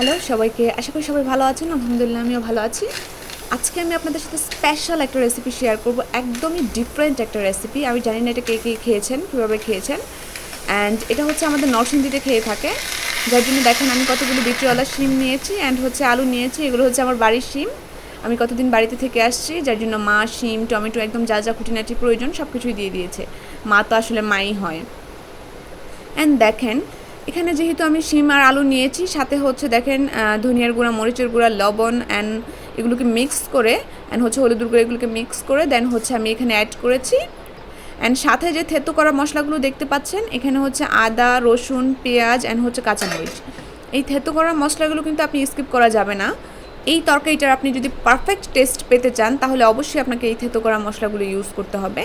Hello, সবাইকে আশা করি সবাই ভালো আছেন, আলহামদুলিল্লাহ আমিও ভালো আছি। আজকে আমি আপনাদের সাথে স্পেশাল একটা রেসিপি শেয়ার করব, একদমই ডিফারেন্ট একটা রেসিপি আমি জানি না এটা কে কে খেয়েছেন, কীভাবে খেয়েছেন। অ্যান্ড এটা হচ্ছে আমাদের নরসিংদীতে খেয়ে থাকে। যার জন্য দেখেন আমি কতগুলো বিক্রিওয়ালা শিম নিয়েছি অ্যান্ড হচ্ছে আলু নিয়েছি, এগুলো হচ্ছে আমার বাড়ির শিম। আমি কতদিন বাড়িতে থেকে আসছি, যার জন্য মা শিম, টমেটো একদম যা যা খুঁটিনাটি প্রয়োজন সব কিছুই দিয়ে দিয়েছে। মা তো আসলে মাই হয়। অ্যান্ড দেখেন এখানে যেহেতু আমি শিম আর আলু নিয়েছি, সাথে হচ্ছে দেখেন ধনিয়ার গুঁড়া, মরিচের গুঁড়া, লবণ অ্যান্ড এগুলোকে মিক্স করে অ্যান্ড হচ্ছে হলুদের গুঁড়া এগুলোকে মিক্স করে দেন হচ্ছে আমি এখানে অ্যাড করেছি। অ্যান্ড সাথে যে থেতো করা মশলাগুলো দেখতে পাচ্ছেন, এখানে হচ্ছে আদা, রসুন, পেঁয়াজ অ্যান্ড হচ্ছে কাঁচামরিচ। এই থেতো করা মশলাগুলো কিন্তু আপনি স্কিপ করা যাবে না। এই তরকারিটার আপনি যদি পারফেক্ট টেস্ট পেতে চান, তাহলে অবশ্যই আপনাকে এই থেতো করা মশলাগুলো ইউজ করতে হবে।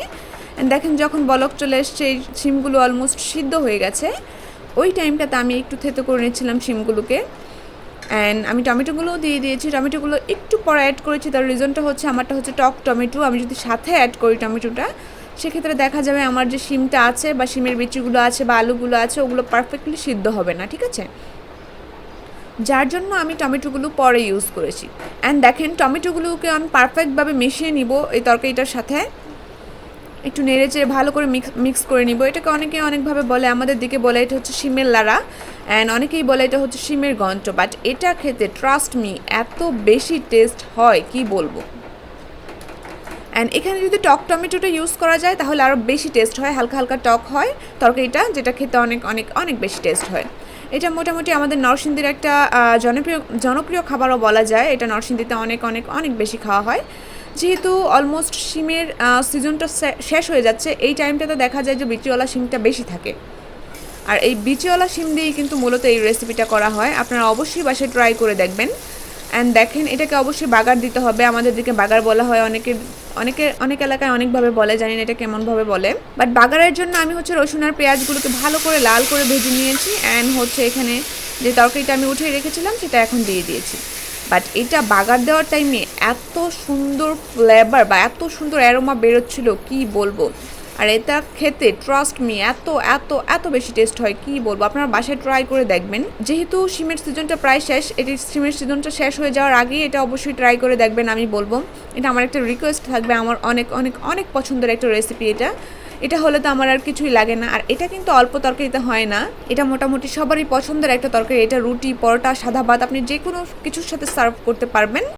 অ্যান্ড দেখেন যখন বলক চলে এসছে, এই শিমগুলো অলমোস্ট সিদ্ধ হয়ে গেছে। ওই টাইমটাতে আমি একটু থেতো করে নিচ্ছিলাম শিমগুলোকে। অ্যান্ড আমি টমেটোগুলোও দিয়ে দিয়েছি। টমেটোগুলো একটু পরে অ্যাড করেছি। তার রিজনটা হচ্ছে, আমারটা হচ্ছে টক টমেটো। আমি যদি সাথে অ্যাড করি টমেটোটা, সেক্ষেত্রে দেখা যাবে আমার যে শিমটা আছে বা শিমের বিচিগুলো আছে বা আলুগুলো আছে, ওগুলো পারফেক্টলি সিদ্ধ হবে না, ঠিক আছে? যার জন্য আমি টমেটোগুলো পরে ইউজ করেছি। অ্যান্ড দেখেন, টমেটোগুলোকে আমি পারফেক্টভাবে মিশিয়ে নিব এই তরকারিটার সাথে। একটু নেড়ে চেড়ে ভালো করে মিক্স মিক্স করে নিব। এটাকে অনেকে অনেকভাবে বলে, আমাদের দিকে বলে এটা হচ্ছে শিমের লাড়া অ্যান্ড অনেকেই বলে এটা হচ্ছে শিমের গন্ট বাট এটা খেতে ট্রাস্ট মি এত বেশি টেস্ট হয়, কি বলব? অ্যান্ড এখানে যদি টক টমেটোটা ইউজ করা যায়, তাহলে আরও বেশি টেস্ট হয়, হালকা হালকা টক হয় তরকারিটা, যেটা খেতে অনেক অনেক অনেক বেশি টেস্ট হয়। এটা মোটামুটি আমাদের নরসিংদীর একটা জনপ্রিয় জনপ্রিয় খাবারও বলা যায়। এটা নরসিংদীতে অনেক অনেক অনেক বেশি খাওয়া হয়। যেহেতু অলমোস্ট শিমের সিজনটা শেষ হয়ে যাচ্ছে, এই টাইমটাতে দেখা যায় যে বিচিওয়ালা শিমটা বেশি থাকে। আর এই বিচিওয়ালা শিম দিয়েই কিন্তু মূলত এই রেসিপিটা করা হয়। আপনারা অবশ্যই বাসায় ট্রাই করে দেখবেন। অ্যান্ড দেখেন, এটাকে অবশ্যই বাগার দিতে হবে। আমাদের দিকে বাগার বলা হয় অনেকে অনেকে, অনেক এলাকায় অনেকভাবে বলে, জানি না এটা কেমনভাবে বলে। বাট বাগারের জন্য আমি হচ্ছে রসুন আর পেঁয়াজগুলোকে ভালো করে লাল করে ভেজে নিয়েছি। অ্যান্ড হচ্ছে এখানে যে তরকারিটা আমি উঠিয়ে রেখেছিলাম, সেটা এখন দিয়ে দিয়েছি। বাট এটা বাগার দেওয়ার টাইমে এত সুন্দর ফ্লেভার বা এত সুন্দর অ্যারোমা বেরোচ্ছিল, কি বলব? আর এটা খেতে ট্রাস্ট মি এত এত এত বেশি টেস্ট হয়, কি বলব? আপনারা বাসায় ট্রাই করে দেখবেন। যেহেতু সিমের সিজনটা প্রায় শেষ, এটি সিমের সিজনটা শেষ হয়ে যাওয়ার আগেই এটা অবশ্যই ট্রাই করে দেখবেন, আমি বলব। এটা আমার একটা রিকোয়েস্ট থাকবে, আমার অনেক অনেক অনেক পছন্দের একটা রেসিপি এটা। এটা হলে তো আমার আর কিছুই লাগে না। আর এটা কিন্তু অল্প তরকারিতে হয় না। এটা মোটামুটি সবারই পছন্দের একটা তরকারি। এটা রুটি, পরোটা, সাদা ভাত, আপনি যে কোনো কিছুর সাথে সার্ভ করতে পারবেন।